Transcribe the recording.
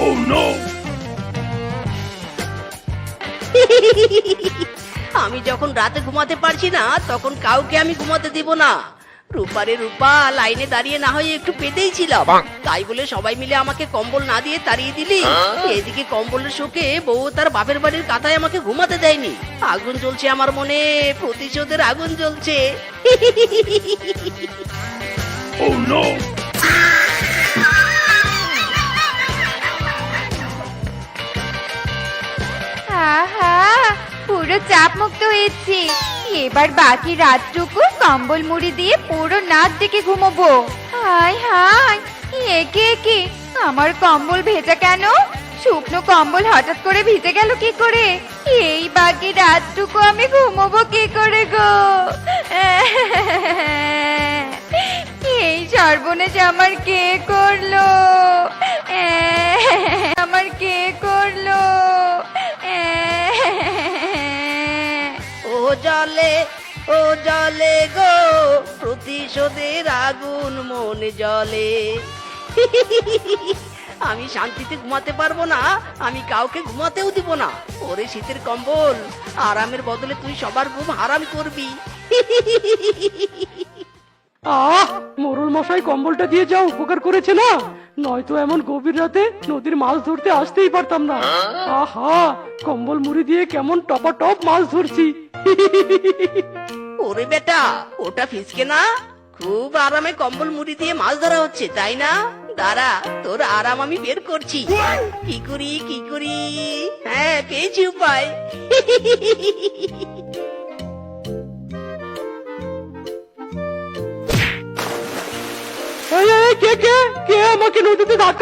আমি যখন রাতে ঘুমাতে পারছি না তখন কাউকে আমি ঘুমাতে দিব না। রূপারে রূপা লাইনে দাঁড়িয়ে না হয়ে একটু পেতেই ছিলাম। তাই বলে সবাই মিলে আমাকে কম্বল না দিয়ে তাড়িয়ে দিলি। এদিকে কম্বলের শোকে বউ তার বাপের বাড়ির কাঁথায় আমাকে ঘুমাতে দেয়নি। আগুন জ্বলছে আমার মনে প্রতিশোধের আগুন জ্বলছে। আহা পুরো চাপ মুক্ত হয়েছি। এবার বাকি রাতটুকু কম্বল মুড়ি দিয়ে পুরো নাচ ডেকে ঘুমোবো। হাই হাই একে একে আমার কম্বল ভেজা কেন? শুকনো কম্বল হঠাৎ করে ভিজে গেল কি করে? এই বাকি রাতটুকু আমি ঘুমোবো কি করে গো? এই সর্বনেশ আমার কে করল? জলে, ও জলে গো, প্রতিশোধের আগুন মনে জলে। আমি শান্তিতে ঘুমাতে পারব না, আমি কাউকে ঘুমাতেও দিব না। ওরে শীতের কম্বল, আরামের বদলে তুই সবার ঘুম হারাম করবি। আহ, মোরল মশাই কম্বলটা দিয়ে যাও উপকার করেছে না। নয়তো এমন গভীর রাতে নদীর মাছ ধরতে আসতেই পারতাম না। আহা, কম্বল মুড়ি দিয়ে কেমন টপা টপ মাছ ধরছি। ওরে বেটা, ওটা ফিসকে না? খুব আরামে কম্বল মুড়ি দিয়ে মাছ ধরা হচ্ছে, তাই না? দাঁড়া, তোর আরাম আমি বের করছি। কি করি কি করি? হ্যাঁ পেয়েছি উপায়। এই, এই, কে কে কে আমাকে নদীতে ধাক্কা